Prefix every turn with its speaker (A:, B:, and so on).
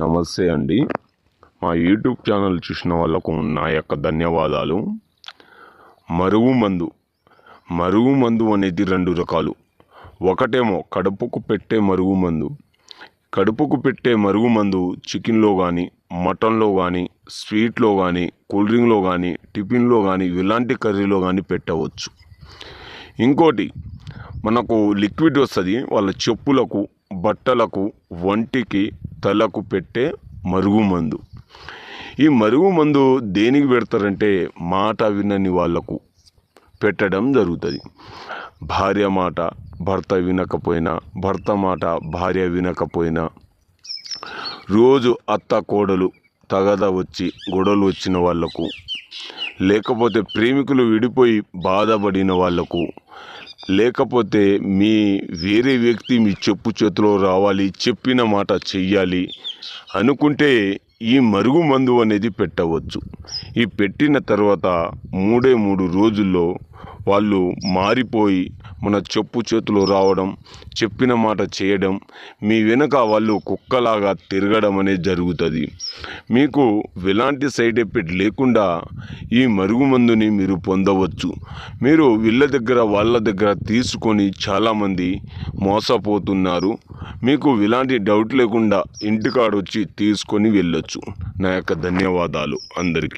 A: నమస్తే అండి. మా యూట్యూబ్ ఛానల్ చూసిన వాళ్ళకు నా యొక్క ధన్యవాదాలు. మరుగు మందు మరుగు మందు అనేది రెండు రకాలు. ఒకటేమో కడుపుకు పెట్టే మరుగు మందు. కడుపుకు పెట్టే మరుగు మందు చికెన్లో కానీ మటన్లో కానీ స్వీట్లో కానీ కూల్ డ్రింక్లో కానీ టిఫిన్లో కానీ ఇలాంటి కర్రీలో కానీ పెట్టవచ్చు. ఇంకోటి మనకు లిక్విడ్ వస్తుంది. వాళ్ళ చెప్పులకు బట్టలకు వంటికి తలకు పెట్టే మరుగుమందు ఈ మరుగుమందు దేనికి పెడతారంటే మాట వినని వాళ్ళకు పెట్టడం జరుగుతుంది. భార్య మాట భర్త వినకపోయినా భర్త మాట భార్య వినకపోయినా రోజు అత్త కోడలు తగద వచ్చి గొడవలు వచ్చిన వాళ్ళకు లేకపోతే ప్రేమికులు విడిపోయి బాధపడిన వాళ్ళకు లేకపోతే మీ వేరే వ్యక్తి మీ చెప్పు చేతిలో రావాలి చెప్పిన మాట చెయ్యాలి అనుకుంటే ఈ మరుగు మందు అనేది పెట్టవచ్చు. ఈ పెట్టిన తర్వాత మూడే మూడు రోజుల్లో వాళ్ళు మారిపోయి మన చెప్పు చేతులు రావడం చెప్పిన మాట చేయడం మీ వెనుక వాళ్ళు కుక్కలాగా తిరగడం అనేది జరుగుతుంది. మీకు ఎలాంటి సైడ్ ఎఫెక్ట్ లేకుండా ఈ మరుగుమందుని మీరు పొందవచ్చు. మీరు వీళ్ళ దగ్గర వాళ్ళ దగ్గర తీసుకొని చాలామంది మోసపోతున్నారు. మీకు ఇలాంటి డౌట్ లేకుండా ఇంటికాడ వచ్చి తీసుకొని వెళ్ళొచ్చు. నా యొక్క ధన్యవాదాలు అందరికీ.